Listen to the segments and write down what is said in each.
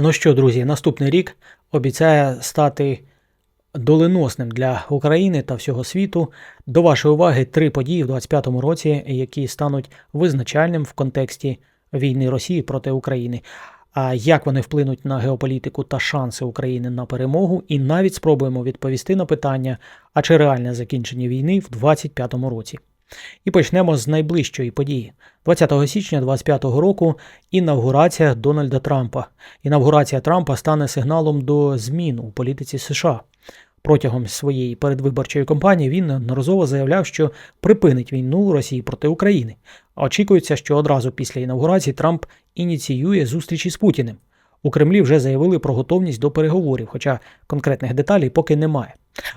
Ну що, друзі, наступний рік обіцяє стати доленосним для України та всього світу. До вашої уваги три події в 2025 році, які стануть визначальним в контексті війни Росії проти України. А як вони вплинуть на геополітику та шанси України на перемогу, і навіть спробуємо відповісти на питання, а чи реальне закінчення війни в 2025 році. І почнемо з найближчої події. 20 січня 2025 року інавгурація Дональда Трампа. Інавгурація Трампа стане сигналом до змін у політиці США. Протягом своєї передвиборчої кампанії він неодноразово заявляв, що припинить війну Росії проти України. Очікується, що одразу після інавгурації Трамп ініціює зустрічі з Путіним. У Кремлі вже заявили про готовність до переговорів, хоча конкретних деталей поки немає.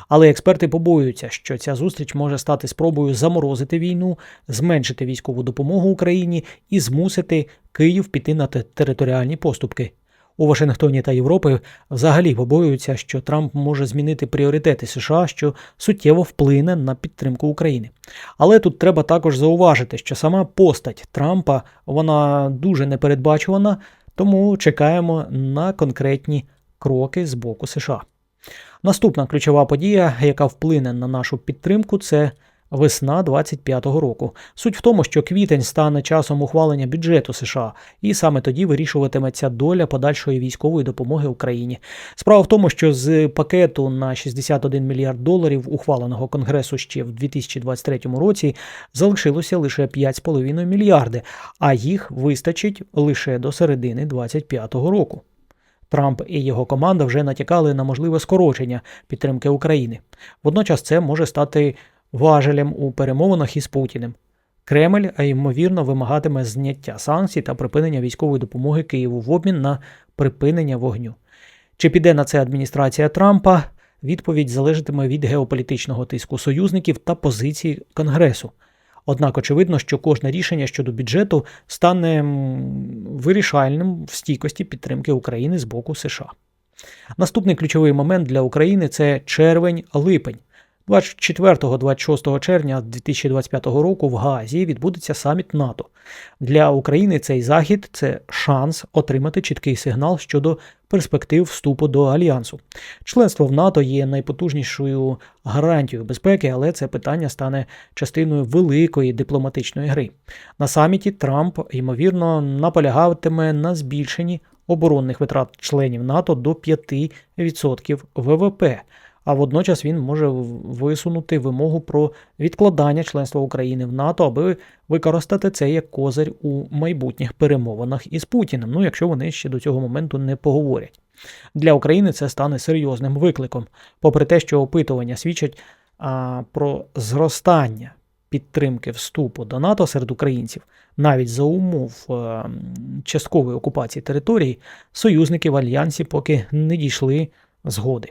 Але експерти побоюються, що ця зустріч може стати спробою заморозити війну, зменшити військову допомогу Україні і змусити Київ піти на територіальні поступки. У Вашингтоні та Європи взагалі побоюються, що Трамп може змінити пріоритети США, що суттєво вплине на підтримку України. Але тут треба також зауважити, що сама постать Трампа вона дуже непередбачувана, тому чекаємо на конкретні кроки з боку США. Наступна ключова подія, яка вплине на нашу підтримку, це весна 25-го року. Суть в тому, що квітень стане часом ухвалення бюджету США, і саме тоді вирішуватиметься доля подальшої військової допомоги Україні. Справа в тому, що з пакету на 61 мільярд доларів, ухваленого Конгресу ще в 2023 році, залишилося лише 5,5 мільярди, а їх вистачить лише до середини 25-го року. Трамп і його команда вже натякали на можливе скорочення підтримки України. Водночас це може стати важелем у перемовинах із Путіним. Кремль, ймовірно, вимагатиме зняття санкцій та припинення військової допомоги Києву в обмін на припинення вогню. Чи піде на це адміністрація Трампа? Відповідь залежатиме від геополітичного тиску союзників та позиції Конгресу. Однак очевидно, що кожне рішення щодо бюджету стане вирішальним в стійкості підтримки України з боку США. Наступний ключовий момент для України це червень-липень. 24-26 червня 2025 року в Гаазі відбудеться саміт НАТО. Для України цей захід це шанс отримати чіткий сигнал щодо перспектив вступу до альянсу. Членство в НАТО є найпотужнішою гарантією безпеки, але це питання стане частиною великої дипломатичної гри. На саміті Трамп ймовірно наполягатиме на збільшенні оборонних витрат членів НАТО до 5% ВВП. А водночас він може висунути вимогу про відкладання членства України в НАТО, аби використати це як козир у майбутніх перемовинах із Путіним. Ну, якщо вони ще до цього моменту не поговорять. Для України це стане серйозним викликом, попри те, що опитування свідчать а, про зростання підтримки вступу до НАТО серед українців, навіть за умов е, часткової окупації території, союзники в альянсі поки не дійшли згоди.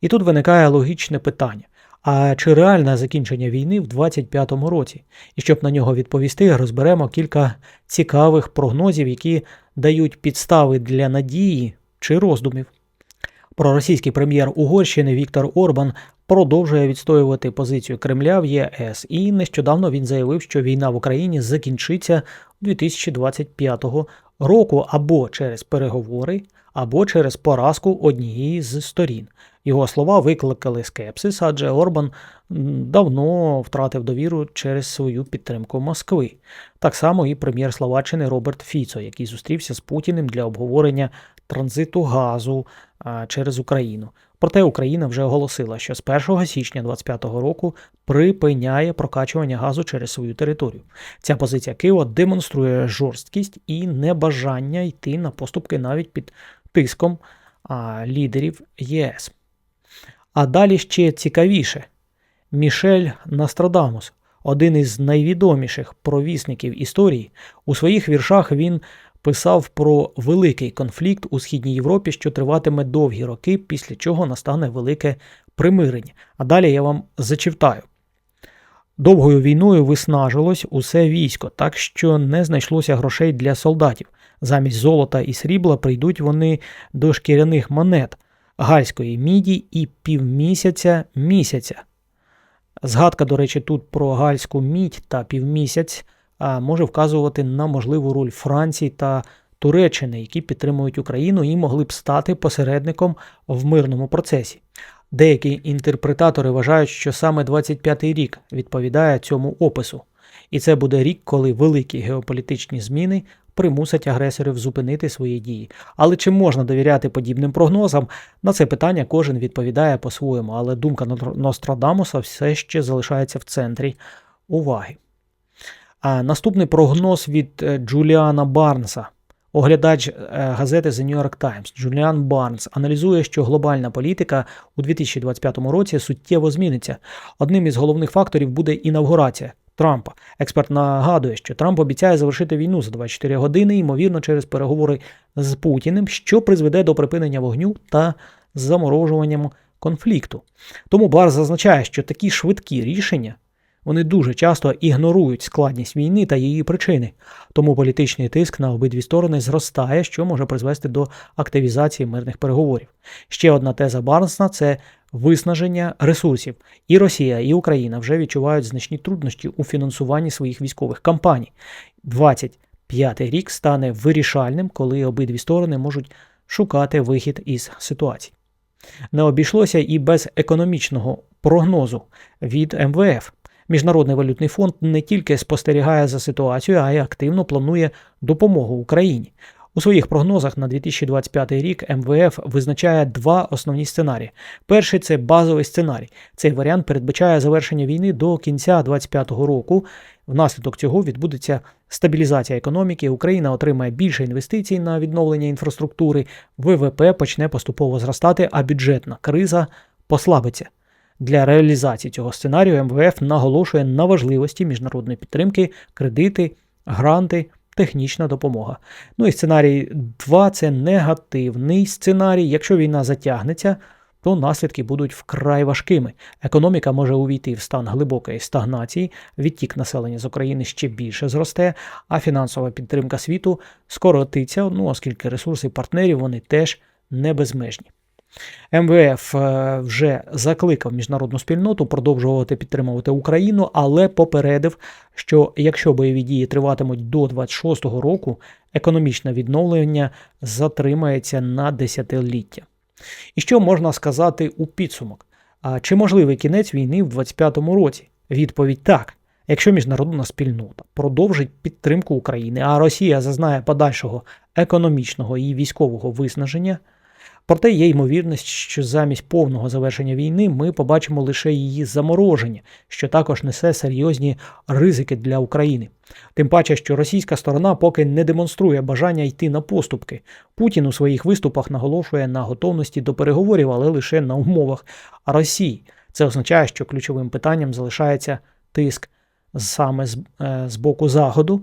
І тут виникає логічне питання: а чи реальне закінчення війни в 25-му році? І щоб на нього відповісти, розберемо кілька цікавих прогнозів, які дають підстави для надії чи роздумів. Проросійський прем'єр Угорщини Віктор Орбан продовжує відстоювати позицію Кремля в ЄС, і нещодавно він заявив, що війна в Україні закінчиться 2025 року або через переговори, або через поразку однієї з сторін. Його слова викликали скепсис, адже Орбан давно втратив довіру через свою підтримку Москви. Так само і прем'єр Словаччини Роберт Фіцо, який зустрівся з Путіним для обговорення транзиту газу через Україну. Проте Україна вже оголосила, що з 1 січня 2025 року припиняє прокачування газу через свою територію. Ця позиція Києва демонструє жорсткість і небажання йти на поступки навіть під тиском лідерів ЄС. А далі ще цікавіше. Мішель Нострадамус, один із найвідоміших провісників історії, у своїх віршах він писав про великий конфлікт у Східній Європі, що триватиме довгі роки, після чого настане велике примирення. А далі я вам зачитаю. Довгою війною виснажилось усе військо, так що не знайшлося грошей для солдатів. Замість золота і срібла прийдуть вони до шкіряних монет, гальської міді і півмісяця місяця. Згадка, до речі, тут про гальську мідь та півмісяць може вказувати на можливу роль Франції та Туреччини, які підтримують Україну і могли б стати посередником в мирному процесі. Деякі інтерпретатори вважають, що саме 25-й рік відповідає цьому опису, і це буде рік, коли великі геополітичні зміни примусять агресорів зупинити свої дії. Але чи можна довіряти подібним прогнозам? На це питання кожен відповідає по-своєму, але думка Нострадамуса все ще залишається в центрі уваги. А наступний прогноз від е, Джуліана Барнса. Оглядач е, газети The New York Times Джуліан Барнс аналізує, що глобальна політика у 2025 році суттєво зміниться. Одним із головних факторів буде інавгурація Трампа. Експерт нагадує, що Трамп обіцяє завершити війну за 24 години, ймовірно, через переговори з Путіним, що призведе до припинення вогню та заморожуванням конфлікту. Тому Бар зазначає, що такі швидкі рішення вони дуже часто ігнорують складність війни та її причини, тому політичний тиск на обидві сторони зростає, що може призвести до активізації мирних переговорів. Ще одна теза Барнсна це виснаження ресурсів. І Росія, і Україна вже відчувають значні труднощі у фінансуванні своїх військових кампаній. 25-й рік стане вирішальним, коли обидві сторони можуть шукати вихід із ситуації. Не обійшлося і без економічного прогнозу від МВФ. Міжнародний валютний фонд не тільки спостерігає за ситуацією, а й активно планує допомогу Україні. У своїх прогнозах на 2025 рік МВФ визначає два основні сценарії. Перший це базовий сценарій. Цей варіант передбачає завершення війни до кінця 2025 року. Внаслідок цього відбудеться стабілізація економіки. Україна отримає більше інвестицій на відновлення інфраструктури, ВВП почне поступово зростати, а бюджетна криза послабиться. Для реалізації цього сценарію МВФ наголошує на важливості міжнародної підтримки, кредити, гранти, технічна допомога. Ну і сценарій 2 це негативний сценарій. Якщо війна затягнеться, то наслідки будуть вкрай важкими. Економіка може увійти в стан глибокої стагнації, відтік населення з України ще більше зросте, а фінансова підтримка світу скоротиться, ну оскільки ресурси партнерів вони теж не безмежні. МВФ е, вже закликав міжнародну спільноту продовжувати підтримувати Україну, але попередив, що якщо бойові дії триватимуть до 26-го року, економічне відновлення затримається на десятиліття. І що можна сказати у підсумок? Чи можливий кінець війни в 25-му році? Відповідь так. Якщо міжнародна спільнота продовжить підтримку України, а Росія зазнає подальшого економічного і військового виснаження, Проте є ймовірність, що замість повного завершення війни ми побачимо лише її замороження, що також несе серйозні ризики для України. Тим паче, що російська сторона поки не демонструє бажання йти на поступки. Путін у своїх виступах наголошує на готовності до переговорів, але лише на умовах Росії. Це означає, що ключовим питанням залишається тиск саме з, е, з боку Заходу.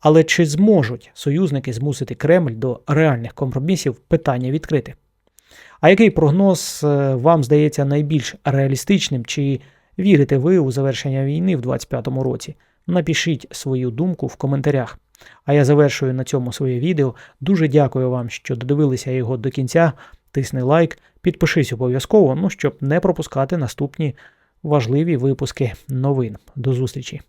Але чи зможуть союзники змусити Кремль до реальних компромісів? Питання відкрите. А який прогноз е, вам здається найбільш реалістичним? Чи вірите ви у завершення війни в 2025 році? Напишіть свою думку в коментарях. А я завершую на цьому своє відео. Дуже дякую вам, що додивилися його до кінця. Тисни лайк, підпишись обов'язково, ну щоб не пропускати наступні важливі випуски новин. До зустрічі!